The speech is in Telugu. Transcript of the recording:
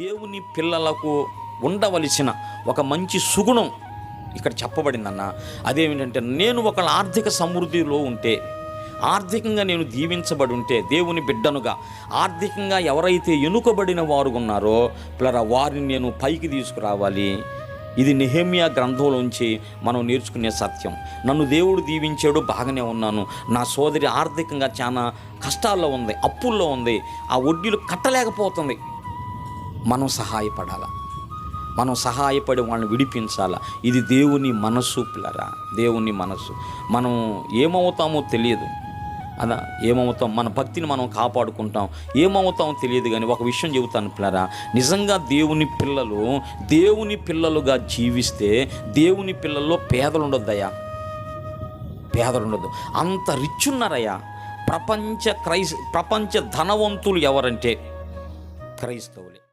దేవుని పిల్లలకు ఉండవలసిన ఒక మంచి సుగుణం ఇక్కడ చెప్పబడిందన్న. అదేమిటంటే నేను ఒక ఆర్థిక సమృద్ధిలో ఉంటే ఆర్థికంగా నేను దీవించబడి ఉంటే దేవుని బిడ్డనుగా ఆర్థికంగా ఎవరైతే ఎనుకబడిన వారు ఉన్నారో పిల్లరా వారిని నేను పైకి తీసుకురావాలి. ఇది నెహేమియా గ్రంథంలోంచి మనం నేర్చుకునే సత్యం. నన్ను దేవుడు దీవించాడు బాగానే ఉన్నాను. నా సోదరి ఆర్థికంగా చాలా కష్టాల్లో ఉంది అప్పుల్లో ఉంది. ఆ వడ్డీలు కట్టలేకపోతుంది. మనం సహాయపడాలా? మనం సహాయపడి వాళ్ళని విడిపించాలా? ఇది దేవుని మనస్సు పిల్లరా? దేవుని మనస్సు. మనం ఏమవుతామో తెలియదు. అదా ఏమవుతాం? మన భక్తిని మనం కాపాడుకుంటాం. ఏమవుతామో తెలియదు కానీ ఒక విషయం చెబుతాను పిల్లరా. నిజంగా దేవుని పిల్లలు దేవుని పిల్లలుగా జీవిస్తే దేవుని పిల్లల్లో పేదలు ఉండొద్దయ్యా పేదలు ఉండదు అంత రిచ్ ఉన్నారయ్యా. ప్రపంచ క్రైస్ ప్రపంచ ధనవంతులు ఎవరంటే క్రైస్తవులే.